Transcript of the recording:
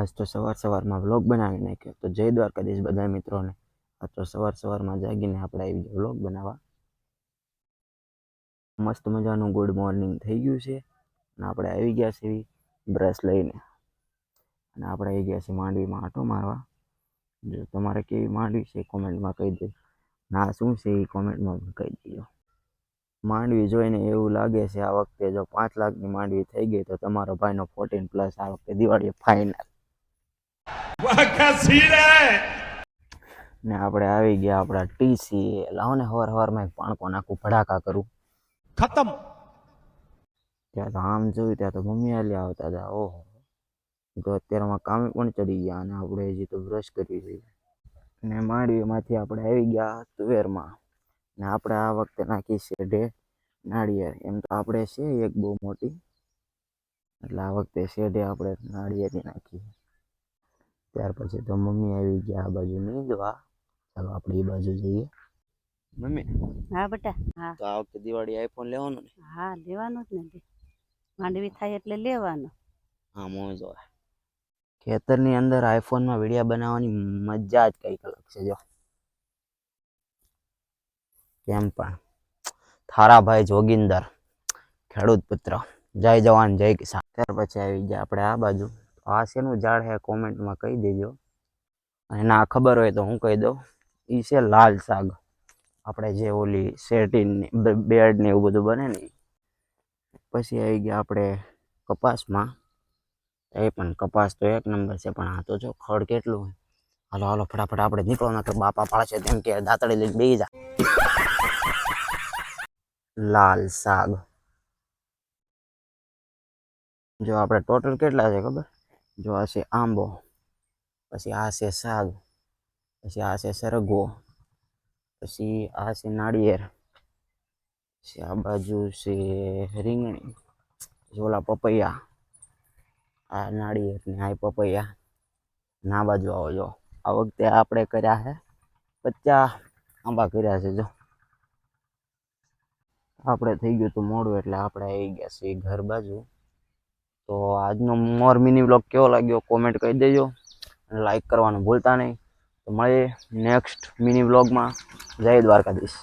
આજ તો સવાર સવારમાં વ્લોગ બનાવી નાખ્યો. તો જય દ્વારકાધીશ બધા મિત્રોને. આજ તો સવાર સવારમાં જાગીને આપણે આવી ગયા વ્લોગ બનાવવા. મસ્ત મજાનું ગુડ મોર્નિંગ થઈ ગયું છે. અને આપણે આવી ગયા છે બ્રશ લઈને. અને આપણે આવી ગયા છીએ માંડવીમાં આંટો મારવા. જો તમારે કેવી માંડવી છે કોમેન્ટમાં કહી દેજો ના, શું છે એ કોમેન્ટમાં કહી દેજો. માંડવી જોઈને એવું લાગે છે આ વખતે જો પાંચ લાખની માંડવી થઈ ગઈ તો તમારો ભાઈનો ફોર્ટીન પ્લસ આ વખતે દિવાળી ફાઇનલ ને આપણે આવી ગયા આપણા ટીસી લાવો ને હવાર હવારમાં એક પાણકો નાખું ભડાકા કરું. ખતમ. ત્યાં તો આમ જોયું ત્યાં તો મમ્મી આલી આવતા હતા. ઓહો. તો અત્યારમાં કામે પણ ચડી ગયા અને આપણે હજી તો બ્રશ કરવી જોઈએ. ને માંડવીમાંથી આપણે આવી ગયા તુવેરમાં. ને આપણે આ વખતે નાખી છે ઢે નાળિયેર. એમ તો આપણે છે એક બહુ મોટી. એટલે આ વખતે શેઢે આપણે નાળિયેરી નાખીએ ત્યાર પછી તો મમ્મી આવી ગયા આ બાજુ નીંદવા ચાલો આપણે એ બાજુ જઈએ. મમ્મી. હા બેટા હા. તો આ વખતે દિવાળી આઈફોન લેવાનો ને? હા લેવાનો જ ને માંડવી થાય એટલે લેવાનો. હા મોજ હોય. ખેતરની અંદર આઈફોનમાં વીડિયો બનાવવાની મજા જ કંઈક અલગ છે જો. કેમ પણ? થારાભાઈ જોગિંદર ખેડૂત પુત્ર. જય જવાન જય કિસાન. ત્યાર પછી આવી ગયા આપણે આ બાજુ. આ શેનું ઝાડ છે કોમેન્ટમાં કહી દેજો. અને ના ખબર હોય તો હું કહી દઉં. એ છે લાલ શાક. આપણે જે ઓલી શેટીન બેડ ને એવું બધું બને ને, પછી આવી ગયા આપણે કપાસમાં. એ પણ કપાસ તો એક નંબર છે, પણ આ તો જો ખડ કેટલું હોય. હાલો હાલો, ફટાફટ આપણે નીકળો તો બાપા પાડશે તેમ કે દાંતડી લઈને બેસી જા. લાલ શાક. જો આપણે ટોટલ કેટલા છે ખબર? જો આ છે આંબો પછી આ છે શાક પછી આ છે સરગવો પછી આ છે નાળિયેર પછી આ બાજુ છે રીંગણી પછી ઓલા પપૈયા આ નાળિયેર ને આ પપૈયા ના બાજુ આવો જો આ વખતે આપણે કર્યા છે પચાસ આંબા કર્યા છે જો આપણે થઈ ગયું હતું મોડું એટલે આપણે આવી ગયા છીએ ઘર બાજુ તો આજનો મોર મિની બ્લોગ કેવો લાગ્યો કોમેન્ટ કરી દેજો અને લાઈક કરવાનું ભૂલતા નહીં. તો મળીએ નેક્સ્ટ મિની બ્લોગમાં જય દ્વારકાધીશ.